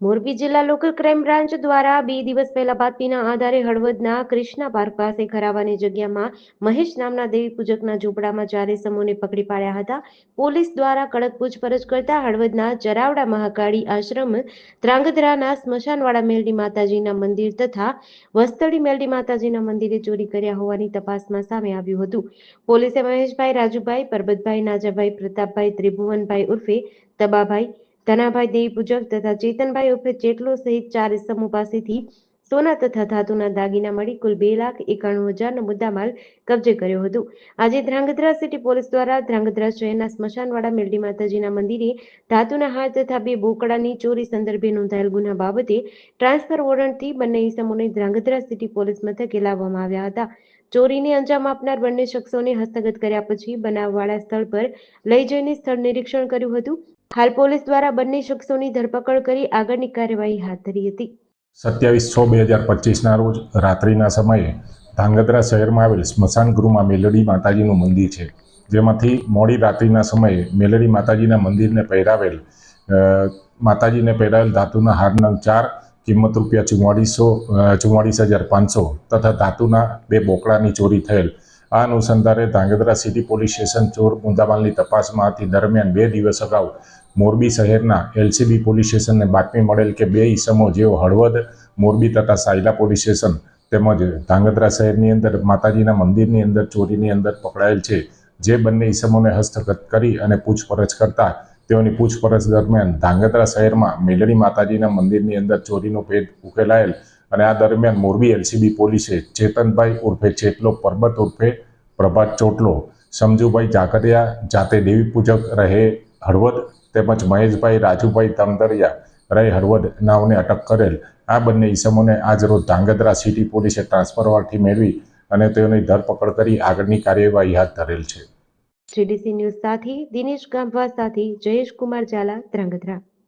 મોરબી જિલ્લા local crime branch દ્વારા બે દિવસ પહેલા બાતમીના આધારે હળવદના કૃષ્ણા પાર્ક પાસે ખરાવાની જગ્યામાં મહેશ નામના દેવી પૂજકના ઝૂંપડામાં ચારે સમૂહને પકડી પાડ્યા હતા. પોલીસ દ્વારા કડક પૂછપરછ કરતા હળવદના ચરાવડા મહાકાળી આશ્રમ ધ્રાંગધ્રાના સ્મશાનવાળા મેલડી માતાજીના મંદિર તથા વસ્તળી મેલડી માતાજીના મંદિરે ચોરી કર્યા હોવાની તપાસમાં સામે આવ્યું હતું. પોલીસે મહેશભાઈ રાજુભાઈ, પરબતભાઈ નાજાભાઈ, પ્રતાપભાઈ ત્રિભુવનભાઈ ઉર્ફે તબાભાઈ ધનાભાઈ દેવી પૂજક તથા ચેતનભાઈ ઉર્ફે ચેટલો સહિત ચાર સમૂહ પાસેથી સોના તથા ધાતુના દાગીના મળી કુલ બે લાખ એકાણું હજારનો મુદ્દામાલ કબજે કર્યો હતો. આજે ધ્રાંગધ્રા સિટી પોલીસ દ્વારા ધ્રાંગધ્રા શહેરના સ્મશાનવાળા મેલડી માતાજીના મંદિરે ધાતુના હાર તથા બે બોકડાની ચોરી સંદર્ભે નોંધાયેલ ગુના બાબતે ટ્રાન્સફર વોરંટથી બંને ઇસમોને ધ્રાંગધ્રા સિટી પોલીસ મથકે લાવવામાં આવ્યા હતા. ચોરીને અંજામ આપનાર બંને શખ્સોને હસ્તગત કર્યા પછી બનાવવાળા સ્થળ પર લઈ જઈને સ્થળ નિરીક્ષણ કર્યું હતું. હાલ પોલીસ દ્વારા બંને શખ્સોની ધરપકડ કરી આગળની કાર્યવાહી હાથ ધરી હતી. સત્યાવીસ છ બે હજાર પચીસના રોજ રાત્રિના સમયે ધાંગધ્રા શહેરમાં આવેલ સ્મશાન ગૃહમાં મેલડી માતાજીનું મંદિર છે, જેમાંથી મોડી રાત્રિના સમયે મેલડી માતાજીના મંદિરને પહેરાવેલ માતાજીને પહેરાવેલ ધાતુના હાર નંગ ચાર કિંમત રૂપિયા ચુમ્માળીસો ચુમ્માળીસ હજાર પાંચસો તથા ધાતુના બે બોકડાની ચોરી થયેલ. આ અનુસંધાને ધાંગધ્રા સિટી પોલીસ સ્ટેશન ચોર મુદ્દામાલની તપાસમાં હતી. દરમિયાન બે દિવસ અગાઉ મોરબી શહેરના એલસીબી પોલીસ સ્ટેશનને બાતમી મળેલ કે બે ઈસમો જેઓ હળવદ, મોરબી તથા સાયલા પોલીસ સ્ટેશન તેમજ ધાંગધ્રા શહેરની અંદર માતાજીના મંદિરની અંદર ચોરીની અંદર પકડાયેલ છે. જે બંને ઈસમોને હસ્તગત કરી અને પૂછપરછ કરતા તેઓની પૂછપરછ દરમિયાન ધાંગધ્રા શહેરમાં મેલડી માતાજીના મંદિરની અંદર ચોરીનો ભેદ ઉકેલાયેલ અને આ દરમિયાન મોરબી એલસીબી પોલીસે ચેતનભાઈ ઉર્ફે ચેટલો, પરબત ઉર્ફે પ્રભાત ચોટલો, સમજુભાઈ જાકરિયા, જાતે દેવી પૂજક રહે હળવદ તેમજ મહેશભાઈ, રાજુભાઈ તમદરિયા રહે હળવદ નાવને અટક કરેલ. આ બંને ઈસમોને આજરોજ ધાંગધ્રા સિટી પોલીસે ટ્રાન્સફરવાળથી મેળવી અને તેઓની ધરપકડ કરી આગળની કાર્યવાહી હાથ ધરેલ છે. જીડીસી ન્યૂઝ સાથે દિનેશ ગામવા સાથે જયેશ કુમાર ઝાલા, ધ્રાંગધ્રા.